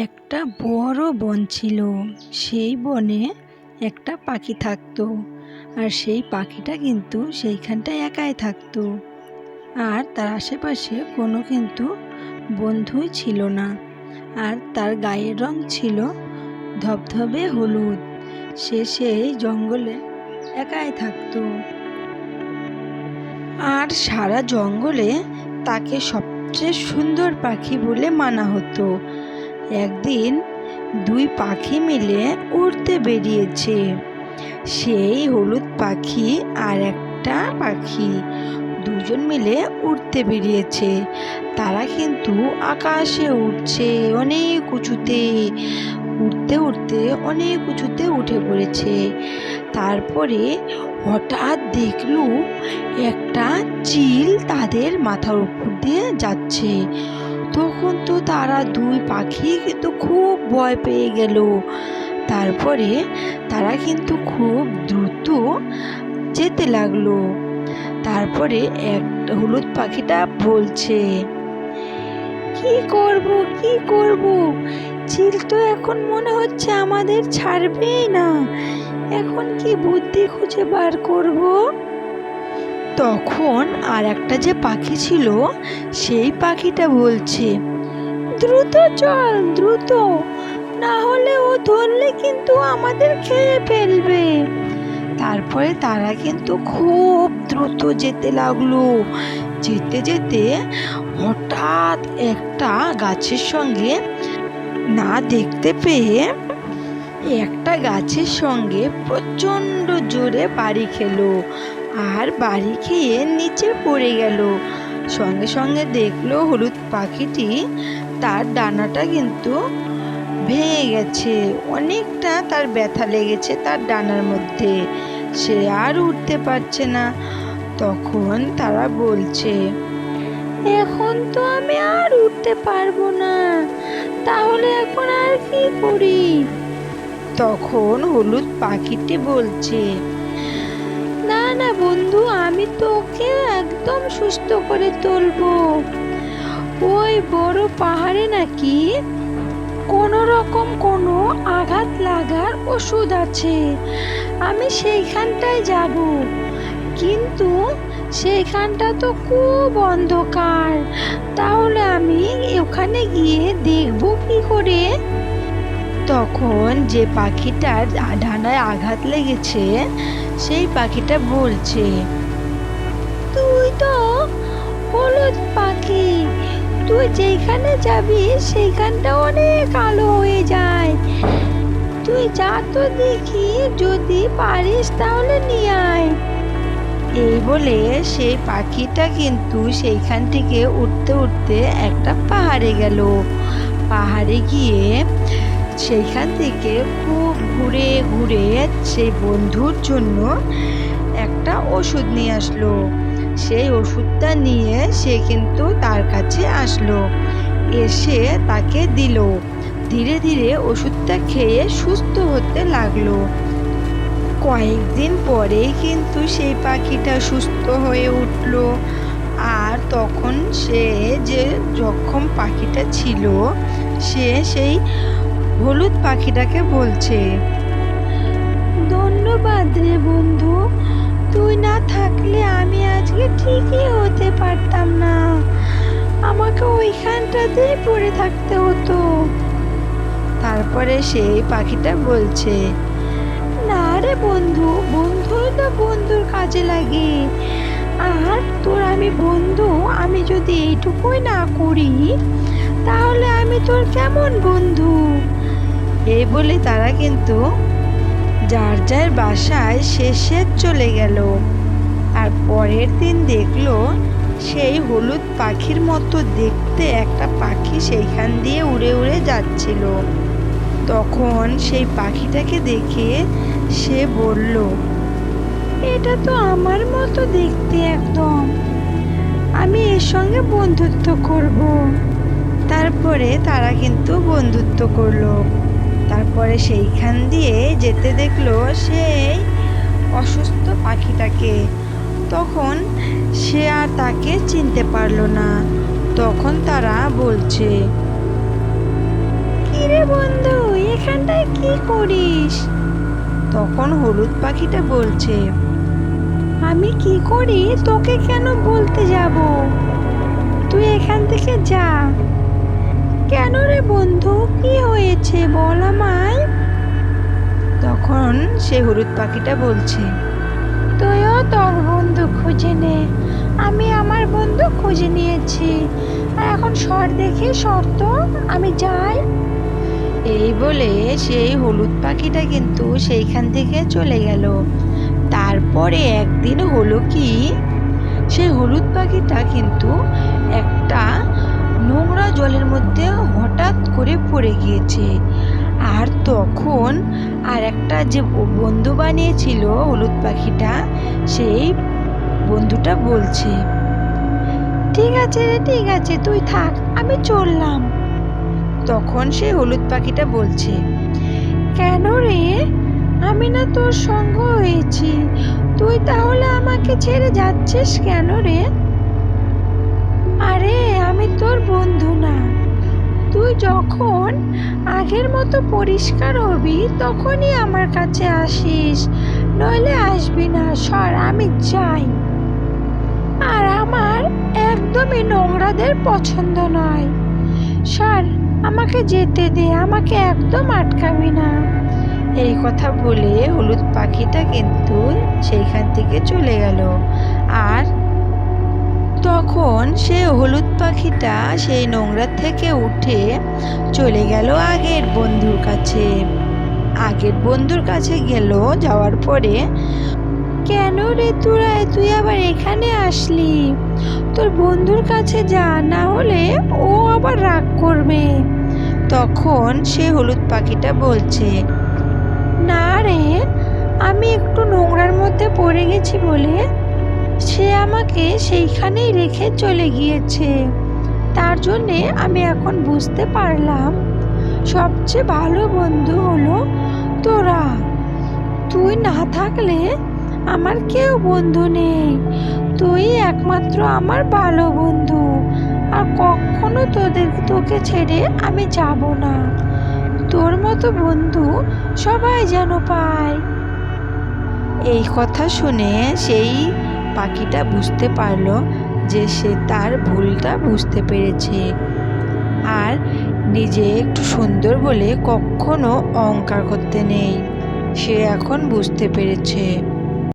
একটা বড় বন ছিল। সেই বনে একটা পাখি থাকতো। আর সেই পাখিটা কিন্তু সেইখানটায় একাই থাকতো। আর তার আশেপাশে কোনো কিন্তু বন্ধুই ছিল না। আর তার গায়ের রং ছিল ধবধবে হলুদ। সে সেই জঙ্গলে একাই থাকতো। আর সারা জঙ্গলে তাকে সবচেয়ে সুন্দর পাখি বলে মানা হতো। একদিন দুই পাখি মিলে উড়তে বেরিয়েছে। সেই হলুদ পাখি আর একটা পাখি দুজন মিলে উড়তে বেরিয়েছে। তারা কিন্তু আকাশে উঠছে অনেক উঁচুতে উঠতে উঠতে অনেক উঁচুতে উঠে পড়েছে। তারপরে হঠাৎ দেখল একটা চিল তাদের মাথার উপর দিয়ে যাচ্ছে। তখন তো তারা দুই পাখি কিন্তু খুব ভয় পেয়ে গেল। তারপরে তারা কিন্তু খুব দ্রুত যেতে লাগল। তারপরে এক হলুদ পাখিটা বলছে, কি করব কি করব? চিল তো এখন মনে হচ্ছে আমাদের ছাড়বেই না। এখন কি বুদ্ধি খুঁজে বার করব? তখন আর একটা যে পাখি ছিল, সেই পাখিটা বলছে, দ্রুত চল, দ্রুত। না হলে ও ধরলে কিন্তু আমাদের খেয়ে ফেলবে। তারপরে তারা কিন্তু খুব দ্রুত যেতে লাগল। যেতে যেতে হঠাৎ একটা গাছের সঙ্গে না দেখতে পেয়ে একটা গাছের সঙ্গে প্রচণ্ড জোরে বাড়ি খেলো। আর বাড়ি খেয়ে নিচে পড়ে গেল। সঙ্গে সঙ্গে দেখল হলুদ পাখিটি তার ডানাটা কিন্তু ভেঙে গেছে। অনেকটা তার ব্যথা লেগেছে তার ডানার মধ্যে। সে আর উঠতে পারছে না। তখন তারা বলছে, এখন তো আমি আর উঠতে পারব না। তাহলে এখন আর কি করি? তখন হলুদ পাখিটি বলছে না বন্ধু, আমি তোকে একদম সুস্থ করে তুলবো। ওই বড় পাহাড়ে নাকি কোনো রকম কোনো আঘাত লাগার ওষুধ আছে। আমি সেইখানটায় যাব। কিন্তু সেইখানটা তো খুব অন্ধকার। তাহলে আমি ওখানে গিয়ে দেখব কি করে? তখন যে পাখিটার ডানায় আঘাত লেগেছে সেই পাখিটা বলছে, তুই তো হলুদ পাখি, তুই যেখানে যাবি সেইখানটা অনেক আলো হয়ে যায়। তুই যা তো দেখি, যদি পারিস তাহলে নিয়ে আয়। এই বলে সেই পাখিটা কিন্তু সেইখান থেকে উঠতে উঠতে একটা পাহাড়ে গেল। পাহাড়ে গিয়ে সেইখান থেকে খুব ঘুরে ঘুরে সেই বন্ধুর জন্য একটা ওষুধ নিয়ে আসলো। সেই ওষুধটা নিয়ে সে কিন্তু তার কাছে আসলো। এসে তাকে দিল। ধীরে ধীরে ওষুধটা খেয়ে সুস্থ হতে লাগল। কয়েকদিন পরেই কিন্তু সেই পাখিটা সুস্থ হয়ে উঠল। আর তখন সে যে জখম পাখিটা ছিল, সে সেই হলুদ পাখিটাকে বলছে, ধন্যবাদ রে বন্ধু, তুই না থাকলে আমি আজকে ঠিকই হতে পারতাম না। আমাকে ওইখানটাতেই পড়ে থাকতে হতো। তারপরে সেই পাখিটা বলছে, না রে বন্ধু বন্ধুই তো বন্ধুর কাজে লাগে। আর তোর আমি বন্ধু, আমি যদি এইটুকুই না করি, তাহলে আমি তোর কেমন বন্ধু? এই বলে তারা কিন্তু যার যার বাসায় শেষে চলে গেল। আর পরের দিন দেখল সেই হলুদ পাখির মতো দেখতে একটা পাখি সেইখান দিয়ে উড়ে উড়ে যাচ্ছিল। তখন সেই পাখিটাকে দেখে সে বলল, এটা তো আমার মতো দেখতে একদম। আমি এর সঙ্গে বন্ধুত্ব করব। তারপরে তারা কিন্তু বন্ধুত্ব করল। তারপরে সেইখান দিয়ে যেতে দেখল সেই অসুস্থ পাখিটাকে। তখন সে আর তাকে চিনতে পারল না। তখন তারা বলছে কি বন্ধু, এখানটায় কি করিস? তখন হলুদ পাখিটা বলছে, আমি কি করি? তোকে কেন বলতে যাব? তুই এখান থেকে যা। কেন রে বন্ধু? কি হয়েছে বল আমায়। তখন সে হলুদ পাখিটা বলছে তুইও তোর বন্ধু খুঁজে নে। আমি আমার বন্ধু খুঁজে নিয়েছি। আর এখন সর দেখে শর্ত আমি যাই। এই বলে সেই হলুদ পাখিটা কিন্তু সেইখান থেকে চলে গেল। তারপরে একদিন হলো কি সেই হলুদ পাখিটা কিন্তু একটা নোংরা জলের মধ্যে হঠাৎ করে পড়ে গিয়েছে। আর তখন আর একটা যে বন্ধু বানিয়েছিল হলুদ পাখিটা, সেই বন্ধুটা বলছে, ঠিক আছে রে, ঠিক আছে, তুই থাক, আমি চললাম। তখন সে হলুদ পাখিটা বলছে, কেন রে? আমি না তোর সঙ্গ হয়েছি। তুই তাহলে আমাকে ছেড়ে যাচ্ছিস কেন রে? আরে, আমি তোর বন্ধু না। তুই যখন আগের মতো পরিষ্কার হবি, তখনই আমার কাছে আসিস। নইলে আসবি না, সর, আমি যাই। আর আমার একদমই নোংরাদের পছন্দ নয়। সর, আমাকে যেতে দে, আমাকে একদম আটকাবি না। এই কথা বলে হলুদ পাখিটা কিন্তু সেইখান থেকে চলে গেল। আর তখন সে হলুদ পাখিটা সেই নোংরা থেকে উঠে চলে গেল আগের বন্ধুর কাছে। আগের বন্ধুর কাছে গেল, যাওয়ার পরে, কেন রে তোরা? তুই আবার এখানে আসলি? তোর বন্ধুর কাছে যা, না হলে ও আবার রাগ করবে। তখন সে হলুদ পাখিটা বলছে, না রে, আমি একটু নোংরার মধ্যে পড়ে গেছি বলে সে আমাকে সেইখানেই রেখে চলে গিয়েছে। তার জন্যে আমি এখন বুঝতে পারলাম, সবচেয়ে ভালো বন্ধু হলো তোরা। তুই না থাকলে আমার কেউ বন্ধু নেই। তুই একমাত্র আমার ভালো বন্ধু। আর কখনো তোদের, তোকে ছেড়ে আমি যাব না। তোর মতো বন্ধু সবাই যেন পায়। এই কথা শুনে সেই পাখিটা বুঝতে পারল যে সে তার ভুলটা বুঝতে পেরেছে। আর নিজে একটু সুন্দর বলে কখনো অহংকার করতে নেই। সে এখন বুঝতে পেরেছে।